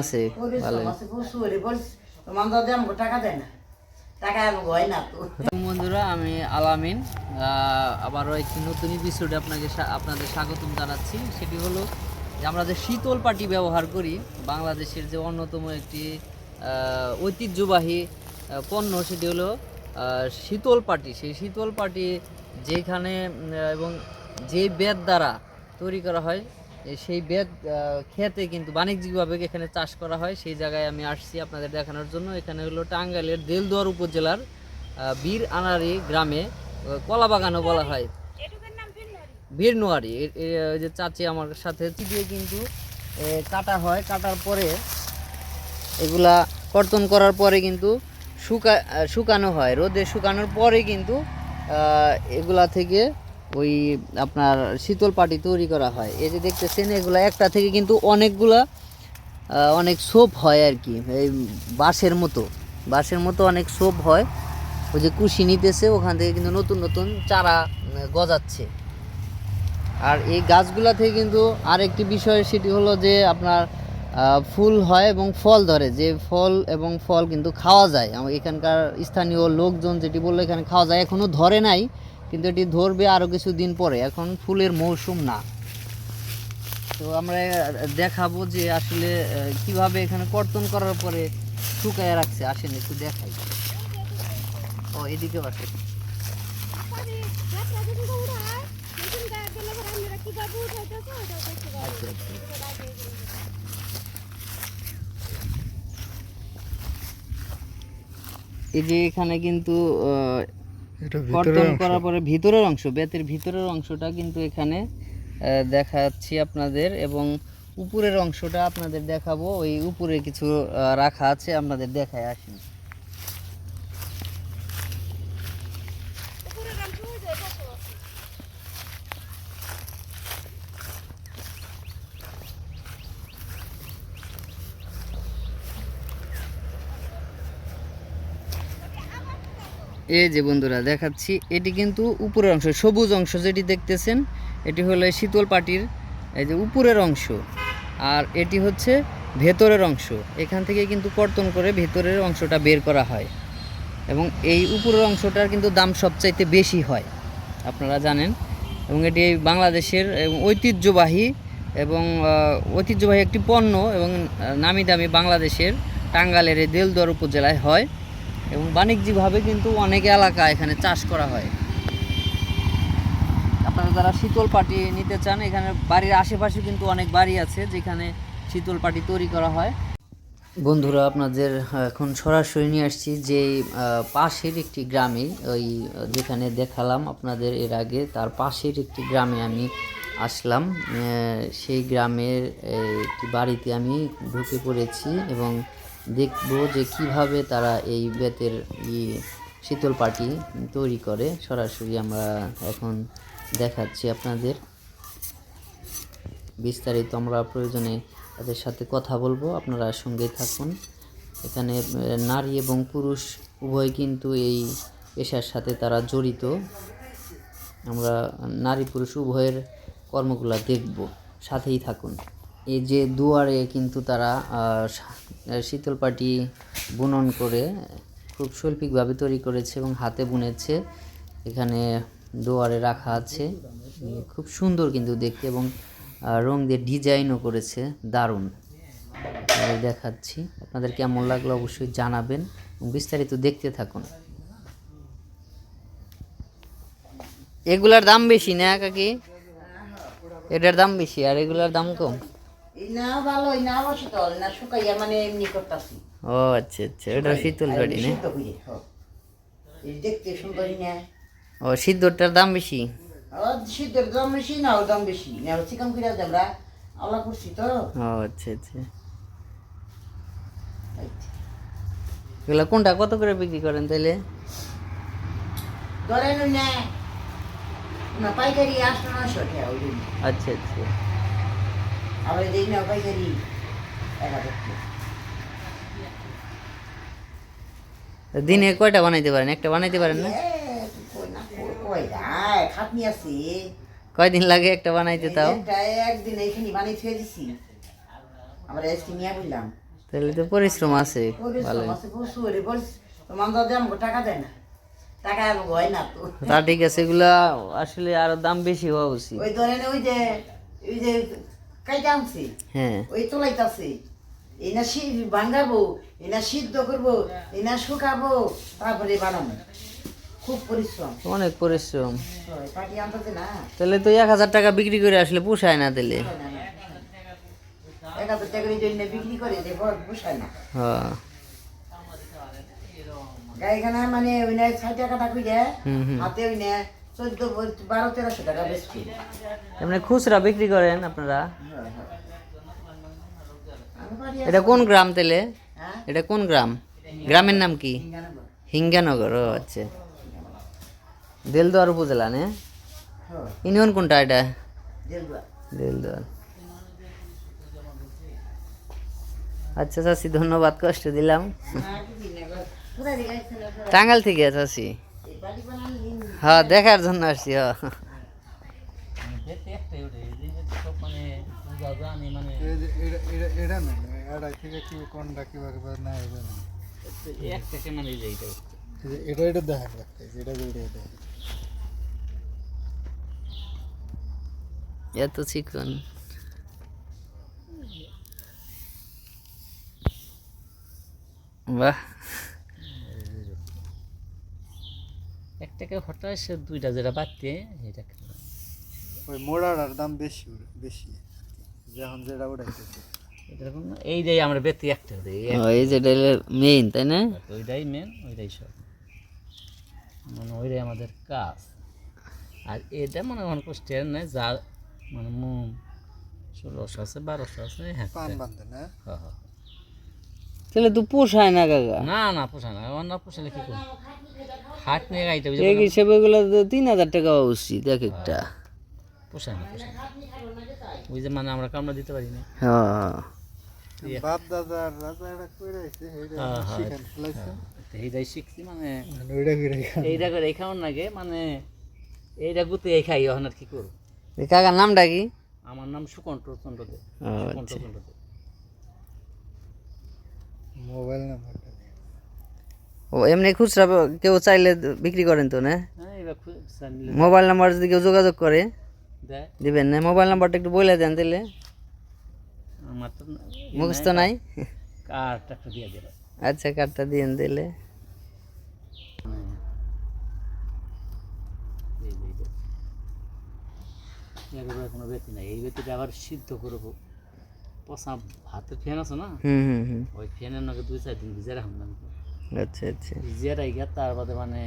আছে ভালো। বন্ধুরা আমি আলামিন আবারও একটি নতুন এপিসোডে আপনাকে আপনাদের স্বাগতম জানাচ্ছি। সেটি হলো যে আমরা যে শীতল পাটি ব্যবহার করি বাংলাদেশের যে অন্যতম একটি ঐতিহ্যবাহী পণ্য সেটি হলো শীতল পাটি। সেই শীতল পাটি যেখানে এবং যে বেদ দ্বারা তৈরি করা হয় সেই বেদ আহ, খেতে কিন্তু বাণিজ্যিকভাবে এখানে চাষ করা হয়। সেই জায়গায় আমি আসছি আপনাদের দেখানোর জন্য। এখানে হলো টাঙ্গাইলের দেলদুয়ার উপজেলার বীর আনারি গ্রামে কলা বাগানও বলা হয়। বীরনোয়ারি যে চাচি আমার সাথে দিয়ে কিন্তু কাটা হয়। কাটার পরে এগুলা কর্তন করার পরে কিন্তু শুকা শুকানো হয়। রোদে শুকানোর পরে কিন্তু এগুলা থেকে ওই আপনার শীতল পাটি তৈরি করা হয়। এই যে দেখতেছেন, এগুলা একটা থেকে কিন্তু অনেকগুলা অনেক সোপ হয় আর কি, এই বাঁশের মতো। বাঁশের মতো অনেক সোপ হয়। ওই যে কুশি নিতেছে, ওখান থেকে কিন্তু নতুন নতুন চারা গজাচ্ছে। আর এই গাছগুলা থেকে কিন্তু আরেকটি বিষয়, সেটি হলো যে আপনার ফুল হয় এবং ফল ধরে। যে ফল এবং ফল কিন্তু খাওয়া যায়। এখানকার স্থানীয় লোকজন যেটি বলল, এখানে খাওয়া যায় এখনও ধরে নাই। কিন্তু এটি ধরবে আরও কিছু দিন পরে। এখন ফুলের মৌসুম না। তো আমরা দেখাবো যে আসলে কীভাবে এখানে কর্তন করার পরে শুকায় রাখছে। আসেন একটু দেখাই। ও এদিকে আসে। আচ্ছা আচ্ছা। এই যে এখানে কিন্তু কর্তন করার পরে ভিতরের অংশ বেতের ভিতরের অংশটা কিন্তু এখানে আহ, দেখাচ্ছি আপনাদের এবং উপরের অংশটা আপনাদের দেখাবো। ওই উপরে কিছু রাখা আছে আপনাদের দেখায় আসেন এই যে বন্ধুরা, দেখাচ্ছি, এটি কিন্তু উপরের অংশ, সবুজ অংশ যেটি দেখতেছেন, এটি হলো শীতল পাটির, এই যে উপরের অংশ। আর এটি হচ্ছে ভেতরের অংশ, এখান থেকে কিন্তু কর্তন করে ভেতরের অংশটা বের করা হয়। এবং এই উপরের অংশটার কিন্তু দাম সবচাইতে বেশি হয়, আপনারা জানেন। এবং এটি বাংলাদেশের ঐতিহ্যবাহী, এবং ঐতিহ্যবাহী একটি পণ্য, এবং নামি দামি বাংলাদেশের টাঙ্গালের এই দেলদুয়ার উপজেলায় হয়। এবং বাণিজ্যিকভাবে কিন্তু অনেক এলাকা এখানে চাষ করা হয়। আপনারা যারা শীতল পাটি নিতে চান, এখানে বাড়ির আশেপাশে কিন্তু অনেক বাড়ি আছে যেখানে শীতল পাটি তৈরি করা হয়। বন্ধুরা, আপনাদের এখন সরাসরি নিয়ে আসছি যে পাশের একটি গ্রামে, ওই যেখানে দেখালাম আপনাদের এর আগে, তার পাশের একটি গ্রামে আমি আসলাম। সেই গ্রামের একটি বাড়িতে আমি ঢুকে পড়েছি এবং দেখব যে কীভাবে তারা এই বেতের শীতল পাটি তৈরি করে। সরাসরি আমরা এখন দেখাচ্ছি আপনাদের। বিস্তারিত আমরা প্রয়োজনে তাদের সাথে কথা বলব। আপনারা সঙ্গে থাকুন। এখানে নারী এবং পুরুষ উভয় কিন্তু এই পেশার সাথে তারা জড়িত। আমরা নারী পুরুষ উভয়ের কর্মগুলা দেখব। সাথেই থাকুন। এই যে দুয়ারে কিন্তু তারা শীতল পাটি বুনন করে খুব শৈল্পিকভাবে তৈরি করেছে এবং হাতে বুনেছে। এখানে দুয়ারে রাখা আছে। খুব সুন্দর কিন্তু দেখতে এবং রং দিয়ে ডিজাইনও করেছে। দারুণ। দেখাচ্ছি। আপনাদের কেমন লাগল অবশ্যই জানাবেন বিস্তারিত দেখতে থাকুন। এগুলার দাম বেশি না কাকি? এটার দাম বেশি, আর এগুলার দাম কম? না ভালো না না শুকাইয়া মানে এমনি করতাছি। ও আচ্ছা আচ্ছা শীতল গাড়ি না। এই দেখতে সুন্দরই না। ও সিদ্ধটার দাম বেশি? আর সিদ্ধের দাম বেশি না ওর দাম বেশি। না চিকেন করে আমরা আল্লাহ করছি তো। ও আচ্ছা আচ্ছা। এগুলা কোনটা কত করে বিক্রি করেন তাইলে? ধরেন না পাইকারি না আচ্ছা আচ্ছা। আবার দিই না পাইকারি এক হাজার দিনে কয়টা বানাইতে পারেন? একটা বানাইতে পারেন না? খাটনি আছে কয়দিন লাগে একটা বানাইতে তাও? একদিন এইখানে ছেড়ে দিছি। আবার আজকে নিয়ে বললাম। তাহলে তো পরিশ্রম আছে ভালো দিয়ে আমাকে টাকা দেয় না। টাকা হয় না তো। তা ঠিক আছে এগুলা আসলে আরও দাম বেশি হওয়া উচিত। ওই ধরেন ওই যে ওই যে কাইটা আনছি হ্যাঁ। ওই তোলাইতাছে। এনা শীত ভাঙাবো এনা সিদ্ধ করব এনা শুকাবো তারপরে বানাবো। খুব পরিশ্রম। অনেক পরিশ্রম। পাটি আনতেছে না। তাহলে তো এক হাজার টাকা বিক্রি করে আসলে পোষায় না তাহলে। হয় না, না। এক হাজার টাকার জন্য বিক্রি করে যে পোষায় না। হ্যাঁ। গাইখানা মানে ওই না ছয় টাকা টাকা হাতে ওই না চোদ্দ বারো তেরোশো টাকা বেশি এমনি খুচরা বিক্রি করেন আপনারা? এটা কোন গ্রাম তেলে হ্যাঁ? এটা কোন গ্রাম? গ্রামের নাম কি? হিঙ্গানগর। ও আচ্ছা। দেলদুয়ার উপজেলা নে? হ্যাঁ। ইউনিয়ন কোনটা এটা? দেলদুয়ার। আচ্ছা চাষি ধন্যবাদ কষ্ট দিলাম। টাঙ্গাল থেকে চাষি হ্যাঁ দেখার জন্য আসছি হ্যাঁ এটা না এটা থেকে কি কোনটা কীভাবে না এটা না এটা এটা দেখা লাগছে এটা এটা এটা এত চিকন বাহ একটাকে হঠাৎ সে দুইটা যেটা বাড়তে এটা ওই মোড়ার দাম বেশি বেশি যখন যেটা উঠাইতেছে। না? এইটাই আমরা বেতি একটা এই যেটা মেইন তাই না? ওইটাই মেন ওইটাই সব। মানে ওইটাই আমাদের কাজ। আর এটা মানে অনেক কষ্টের নয় যা মানে মন ষোলোশো আছে বারোশো আছে হ্যাঁ। পান বান্ধে না? হ্যাঁ, হ্যাঁ। তাহলে তো পোষায় না কাকা? না না পোষা না। অন্য পোষালে কি করব? হাট নিয়ে গাইতে এই হিসেবে গুলো তো তিন হাজার টাকা উচিত এক একটা। পোষায় না পোষায় ওই যে মানে আমরা কামড়া দিতে পারি না। হ্যাঁ। বাপ দাদা রাজা এটা করে রাখছে এটা হ্যাঁ, হ্যাঁ। শিখান ফেলাইছে এইটাই শিখছি মানে মানে ওইটা করে এইটা করে খাওয়ার নাগে মানে এইটা গুতে এই খাই এখন আর কি করব। এই কাকার নামটা কি? আমার নাম সুকণ্ঠ চন্দ্র দে ও। চন্দ্র দে মোবাইল নাম্বারটা। নিয়ে ও এমনি খুচরা কেউ চাইলে বিক্রি করেন তো না? হ্যাঁ মোবাইল নাম্বার যদি কেউ যোগাযোগ করে দিবেন না? মোবাইল নাম্বারটা একটু বলে দেন তাহলে আমার তো মুখস্থ নাই, নাই? কার্ডটা দিয়ে দিল আচ্ছা কোনো নাই। এই আবার সিদ্ধ করব। পচা ভাতের ফ্যান আছে না? হুম হুম হুম। ওই ফ্যানের নাকি দুই চার দিন ভিজে রাখুন আচ্ছা আচ্ছা। ভিজিয়ে রাখি তার বাদে মানে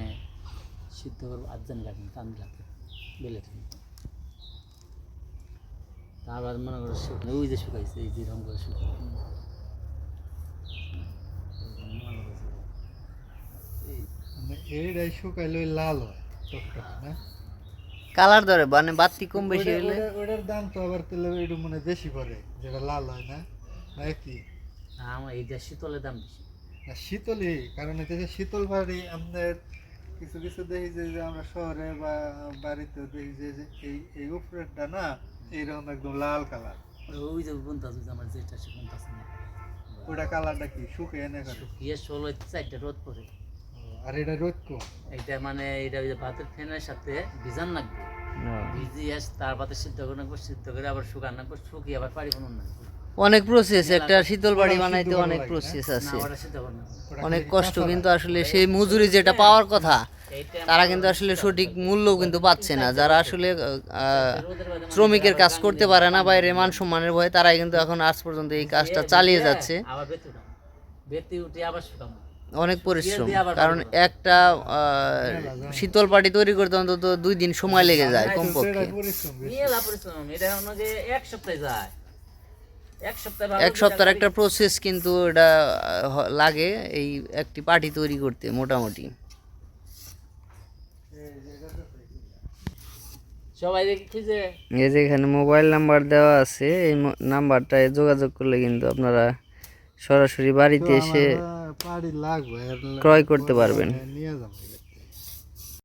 সিদ্ধ করব আটজন রাখুন টান রাখতে বেলে তারপর মনে করো শুকনো ওই যে শুকাইছে এই যে রকম করে শুকাই মানে এইটাই শুকাইলে ওই লাল হয় না? কালার ধরে মানে বাতি কম বেশি হলে ওটার দাম তো আবার তাহলে একটু মানে বেশি পড়ে যেটা লাল হয় না? না কি আমার এইটা শীতলের দাম বেশি। শীতলই কারণ এটা যে শীতল বাড়ি আমাদের কিছু কিছু দেখি যে যে আমরা শহরে বা বাড়িতে দেখি যে যে এই এই উপরেরটা না এইরকম একদম লাল কালার। ওই যে বন্ধু আছে আমার যেটা সে বন্ধু আছে না। ওটা কালারটা কি? শুকিয়ে এনে করে শুকিয়ে ষোলো চারটা রোদ পড়ে। আর এটা রোদ কম? এইটা মানে এটা ওই যে ভাতের ফ্যানের সাথে ভিজান লাগবে। ভিজিয়ে তার পাতে সিদ্ধ করে সিদ্ধ করে আবার শুকান রাখব শুকিয়ে আবার পারি কোনো না অনেক প্রসেস একটা শীতল বাড়ি বানাইতে অনেক প্রসেস আছে। অনেক কষ্ট কিন্তু আসলে সেই মজুরি যেটা পাওয়ার কথা তারা কিন্তু আসলে সঠিক মূল্য কিন্তু পাচ্ছে না। যারা আসলে শ্রমিকের কাজ করতে পারে না বাইরে মান সম্মানের ভয়ে তারাই কিন্তু এখন আজ পর্যন্ত এই কাজটা চালিয়ে যাচ্ছে। অনেক পরিশ্রম। কারণ একটা শীতল পাটি তৈরি করতে অন্তত দুই দিন সময় লেগে যায় কমপক্ষে। এটা পরিশ্রম বেশি। মেলা পরিশ্রম। এটা হলো যে এক সপ্তাহে যায়। এক সপ্তাহে সপ্তাহের একটা প্রসেস কিন্তু এটা লাগে এই একটি পার্টি তৈরি করতে মোটামুটি। সবাই এই যে এখানে মোবাইল নাম্বার দেওয়া আছে এই নাম্বারটায় যোগাযোগ করলে কিন্তু আপনারা সরাসরি বাড়িতে এসে ক্রয় করতে পারবেন। নিয়ে যাব।